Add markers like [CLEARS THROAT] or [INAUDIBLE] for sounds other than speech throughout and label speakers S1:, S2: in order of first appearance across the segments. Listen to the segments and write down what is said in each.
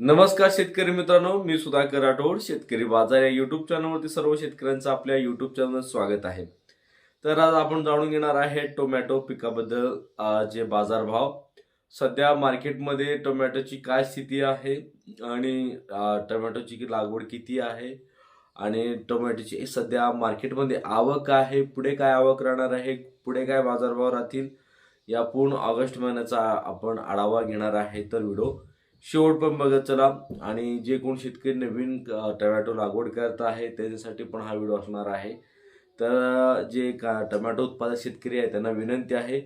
S1: नमस्कार शेतकरी मित्रांनो मी सुधाकर राठोड शेतकरी बाजार या युट्यूब चॅनलवरती सर्व शेतकऱ्यांचं आपल्या युट्यूब चॅनल स्वागत आहे. तर आज आपण जाणून घेणार आहे टोमॅटो पिकाबद्दल जे बाजारभाव. सध्या मार्केटमध्ये टोमॅटोची काय स्थिती आहे आणि टोमॅटोची लागवड किती आहे आणि टोमॅटोची सध्या मार्केटमध्ये आवक आहे पुढे काय आवक राहणार आहे पुढे काय बाजारभाव राहतील या पूर्ण ऑगस्ट महिन्याचा आपण आढावा घेणार आहे. तर व्हिडिओ शेवट पण बघत चला. आणि जे कोण शेतकरी नवीन टमॅटो टोमॅटो लागवड करत आहे त्याच्यासाठी पण हा व्हिडिओ असणार आहे. तर जे का टोमॅटो उत्पादक शेतकरी आहे त्यांना विनंती आहे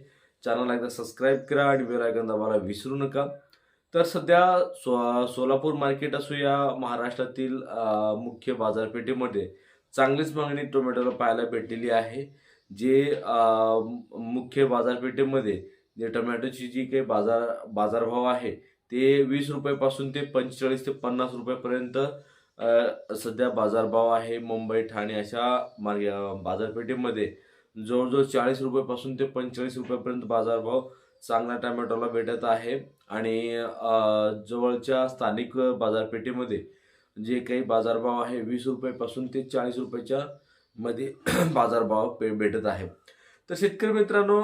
S1: चॅनल एकदा सबस्क्राईब करा आणि बेल दाबायला विसरू नका. तर सध्या सो सोलापूर मार्केट असो या महाराष्ट्रातील मुख्य बाजारपेठेमध्ये चांगलीच मागणी टोमॅटोला पाहायला भेटलेली आहे. जे मुख्य बाजारपेठेमध्ये जे टोमॅटोची जी काही बाजार बाजारभाव आहे ते वीस रुपयापासून ते पंचेचाळीस ते पन्नास रुपयापर्यंत सध्या बाजारभाव आहे मुंबई ठाणे अशा मार्ग बाजारपेठेमध्ये. जवळजवळ चाळीस रुपयापासून ते पंचेचाळीस रुपयापर्यंत बाजारभाव चांगला टोमॅटोला भेटत आहे. आणि जवळच्या स्थानिक बाजारपेठेमध्ये जे काही बाजारभाव आहे वीस रुपयापासून ते चाळीस रुपयाच्या मध्ये [CLEARS THROAT] बाजारभाव पे भेटत आहे. तर शेतकरी मित्रांनो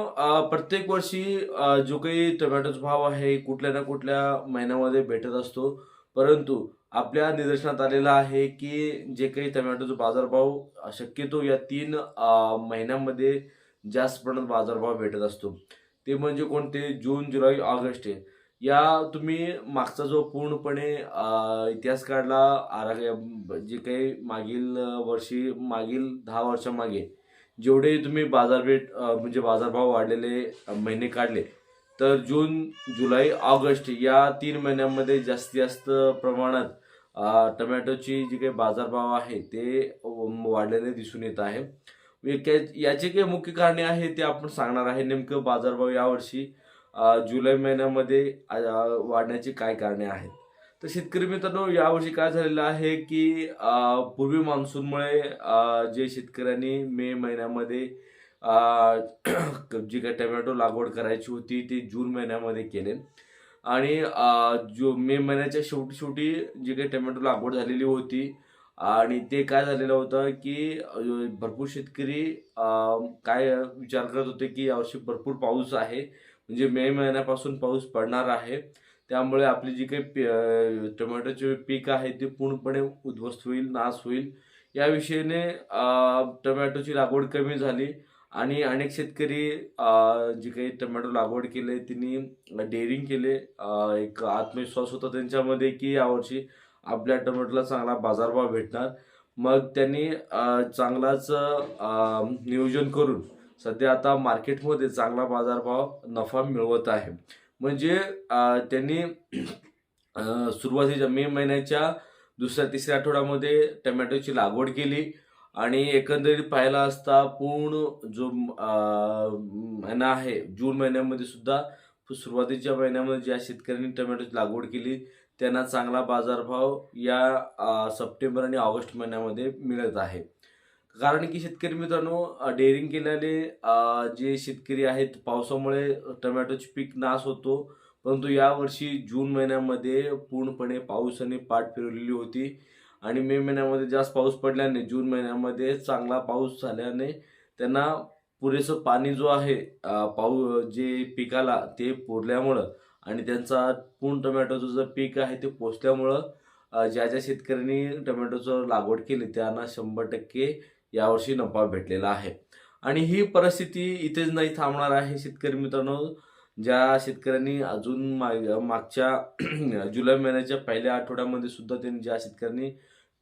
S1: प्रत्येक वर्षी जो काही टोमॅटोचा भाव आहे कुठल्या ना कुठल्या महिन्यामध्ये भेटत असतो. परंतु आपल्या निदर्शनात आलेलं आहे की जे काही टोमॅटोचा बाजारभाव शक्यतो या तीन महिन्यांमध्ये महिन्यामध्ये जास्त प्रमाणात बाजारभाव भेटत असतो. ते म्हणजे कोणते? जून जुलै ऑगस्ट. आहे या तुम्ही मागचा जो पूर्णपणे इतिहास काढला आरा जे काही मागील वर्षी मागील दहा वर्षामागे जेवढे तुम्ही बाजारपेठ म्हणजे बाजारभाव वाढलेले महिने काढले तर जून जुलै ऑगस्ट या तीन महिन्यामध्ये जास्तीत जास्त प्रमाणात टमॅटोची टोमॅटोची जी काही बाजारभाव आहे ते वाढलेले दिसून येत आहे. याचे याचे काही मुख्य कारणे आहे ते आपण सांगणार आहे नेमकं बाजारभाव यावर्षी जुलै महिन्यामध्ये वाढण्याची काय कारणे आहेत. तर शेतकरी मित्रांनो यावर्षी काय झालेलं आहे की पूर्वी मान्सूनमुळे जे शेतकऱ्यांनी मे महिन्यामध्ये जी काही टोमॅटो लागवड करायची होती ती जून महिन्यामध्ये केले. आणि जो मे महिन्याच्या शेवटी शेवटी जी काही टोमॅटो लागवड झालेली होती आणि ते काय झालेलं होतं की भरपूर शेतकरी काय विचार करत होते की यावर्षी भरपूर पाऊस आहे. म्हणजे मे महिन्यापासून पाऊस पडणार आहे. त्यामुळे आपली जी काही पी- टोमॅटोचे पीक आहे ते पूर्णपणे उद्ध्वस्त होईल नाश होईल. या विषयाने टोमॅटोची लागवड कमी झाली आणि अनेक शेतकरी जे जी काही टोमॅटो लागवड केले त्यांनी डेअरिंग केले. एक आत्मविश्वास होता त्यांच्यामध्ये की यावर्षी आपल्या टोमॅटोला चांगला बाजारभाव भेटणार. मग त्यांनी चांगलाच नियोजन करून सध्या आता मार्केटमध्ये चांगला बाजारभाव नफा मिळवत आहे. म्हणजे त्यांनी सुरुवातीच्या मे महिन्याच्या दुसऱ्या तिसऱ्या आठवड्यामध्ये टोमॅटोची लागवड केली आणि एकंदरीत पाहायला असता पूर्ण जो महिना आहे जून महिन्यामध्ये सुद्धा सुरुवातीच्या महिन्यामध्ये ज्या शेतकऱ्यांनी टोमॅटोची लागवड केली त्यांना चांगला बाजारभाव या सप्टेंबर आणि ऑगस्ट महिन्यामध्ये मिळत आहे. कारण की शेतकरी मित्रांनो डेअरिंग केल्याने जे शेतकरी आहेत पावसामुळे टोमॅटोचे पीक नाश होतो. परंतु यावर्षी जून महिन्यामध्ये पूर्णपणे पावसाने पाठ फिरवलेली होती. आणि मे महिन्यामध्ये जास्त पाऊस पडल्याने जून महिन्यामध्ये चांगला पाऊस झाल्याने त्यांना पुरेसं पाणी जो आहे पाऊ जे पिकाला ते पुरल्यामुळं आणि त्यांचा पूर्ण टोमॅटोचं जे पीक आहे ते पोचल्यामुळं ज्या ज्या शेतकऱ्यांनी टोमॅटोचं लागवड केली त्यांना शंभर टक्के यावर्षी नफा भेटलेला आहे. आणि ही परिस्थिती इथेच नाही थांबणार आहे शेतकरी मित्रांनो. ज्या शेतकऱ्यांनी अजून माग मागच्या [CLEARS THROAT] जुलै महिन्याच्या पहिल्या आठवड्यामध्ये सुद्धा त्यांनी ज्या शेतकऱ्यांनी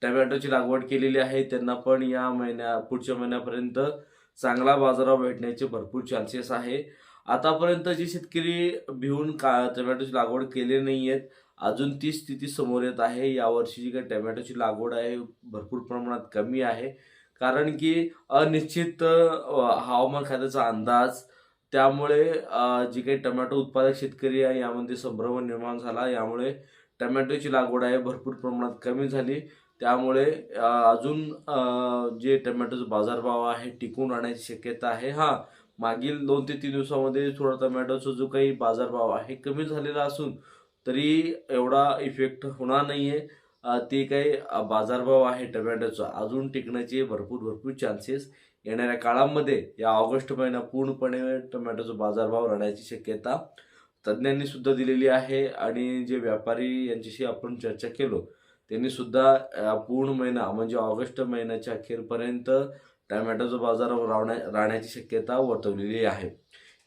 S1: टोमॅटोची लागवड केलेली आहे त्यांना पण या महिन्या पुढच्या महिन्यापर्यंत चांगला बाजारावर भेटण्याचे भरपूर चान्सेस आहे. आतापर्यंत जे शेतकरी भिवून का टोमॅटोची लागवड केले नाही आहेत अजून ती स्थिती समोर येत आहे. यावर्षी जी काही टोमॅटोची लागवड आहे भरपूर प्रमाणात कमी आहे. कारण की अनिश्चित हवामान खात्याचा अंदाज त्यामुळे जी काही टोमॅटो उत्पादक शेतकरी आहे यामध्ये संभ्रम निर्माण झाला. यामुळे टोमॅटोची लागवड आहे भरपूर प्रमाणात कमी झाली. त्यामुळे अजून जे टोमॅटोचा बाजारभाव आहे टिकून राहण्याची शक्यता आहे. हा मागील दोन ते तीन दिवसामध्ये थोडा टोमॅटोचा जो काही बाजारभाव आहे कमी झालेला असून तरी एवढा इफेक्ट होणार नाही आहे ते काही बाजारभाव आहे टमॅटोचा. अजून टिकण्याचे भरपूर भरपूर चान्सेस येणाऱ्या काळामध्ये या ऑगस्ट महिना पूर्णपणे टोमॅटोचा बाजारभाव राहण्याची शक्यता तज्ज्ञांनी सुद्धा दिलेली आहे आणि जे व्यापारी यांच्याशी आपण चर्चा केलो त्यांनी सुद्धा पूर्ण महिना म्हणजे ऑगस्ट महिन्याच्या अखेरपर्यंत टोमॅटोचा बाजार राहण्या राहण्याची शक्यता वर्तवलेली आहे.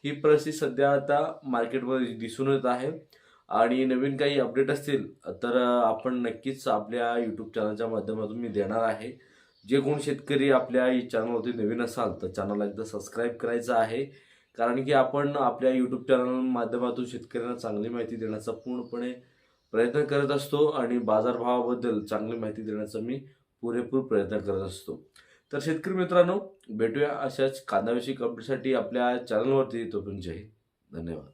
S1: ही परिस्थिती सध्या आता मार्केटमध्ये दिसून येत आहे. आणि नवीन काही अपडेट असतील तर आपण नक्कीच आपल्या यूट्यूब चॅनलच्या माध्यमातून मी देणार आहे. जे कोण शेतकरी आपल्या चॅनलवरती नवीन असाल तर चॅनलला एकदा सबस्क्राईब करायचं आहे. कारण की आपण आपल्या यूट्यूब चॅनल माध्यमातून शेतकऱ्यांना चांगली माहिती देण्याचा पूर्णपणे प्रयत्न करत असतो आणि बाजारभावाबद्दल चांगली माहिती देण्याचा मी पुरेपूर प्रयत्न करत असतो. तर शेतकरी मित्रांनो भेटूया अशाच कांदाविषयी अपडेटसाठी आपल्या चॅनलवरती येतो जय धन्यवाद.